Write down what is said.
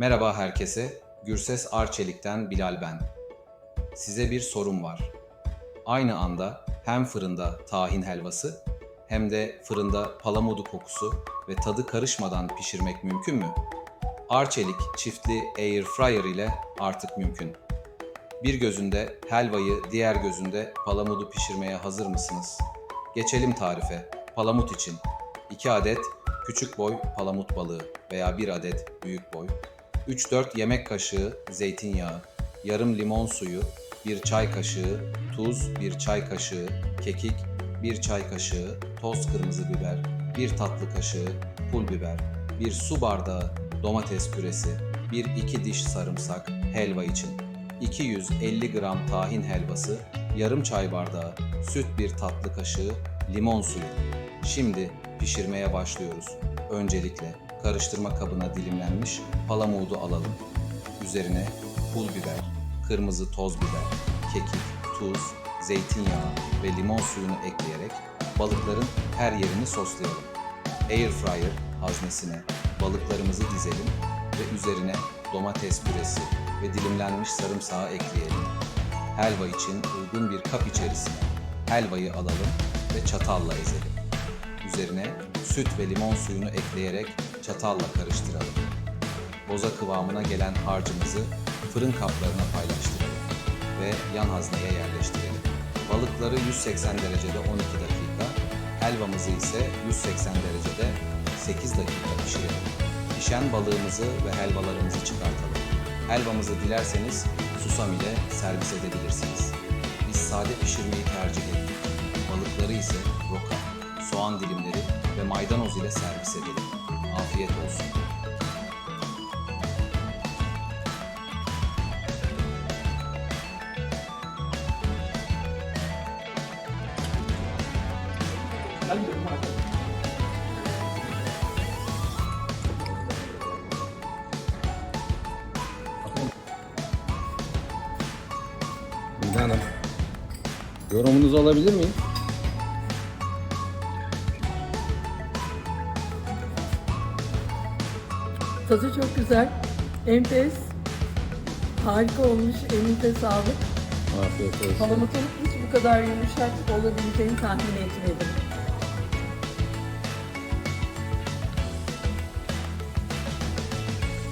Merhaba herkese. Gürses Arçelik'ten Bilal ben. Size bir sorum var. Aynı anda hem fırında tahin helvası hem de fırında palamudu kokusu ve tadı karışmadan pişirmek mümkün mü? Arçelik çiftli air fryer ile artık mümkün. Bir gözünde helvayı, diğer gözünde palamudu pişirmeye hazır mısınız? Geçelim tarife. Palamut için 2 adet küçük boy palamut balığı veya 1 adet büyük boy, 3-4 yemek kaşığı zeytinyağı, yarım limon suyu, 1 çay kaşığı tuz, 1 çay kaşığı kekik, 1 çay kaşığı toz kırmızı biber, 1 tatlı kaşığı pul biber, 1 su bardağı domates püresi, 1-2 diş sarımsak helva için, 250 gram tahin helvası, yarım çay bardağı süt bir tatlı kaşığı limon suyu. Şimdi pişirmeye başlıyoruz. Öncelikle karıştırma kabına dilimlenmiş palamudu alalım. Üzerine pul biber, kırmızı toz biber, kekik, tuz, zeytinyağı ve limon suyunu ekleyerek balıkların her yerini soslayalım. Air fryer haznesine balıklarımızı dizelim ve üzerine domates püresi ve dilimlenmiş sarımsağı ekleyelim. Helva için uygun bir kap içerisine helvayı alalım ve çatalla ezelim. Üzerine süt ve limon suyunu ekleyerek çatalla karıştıralım. Boza kıvamına gelen harcımızı fırın kaplarına paylaştıralım ve yan hazneye yerleştirelim. Balıkları 180 derecede 12 dakika, helvamızı ise 180 derecede 8 dakika pişirelim. Pişen balığımızı ve helvalarımızı çıkartalım. Helvamızı dilerseniz susam ile servis edebilirsiniz. Biz sade pişirmeyi tercih ettik. Balıkları ise roka, soğan dilimleri ve maydanoz ile servis edelim. Afiyet olsun. Hanım. Yorumunuzu alabilir miyim? Tadı çok güzel. Enfes. Harika olmuş. Elinize sağlık. Afiyet olsun. Palamutun hiç bu kadar yumuşak olabileceğini tahmin etmedim.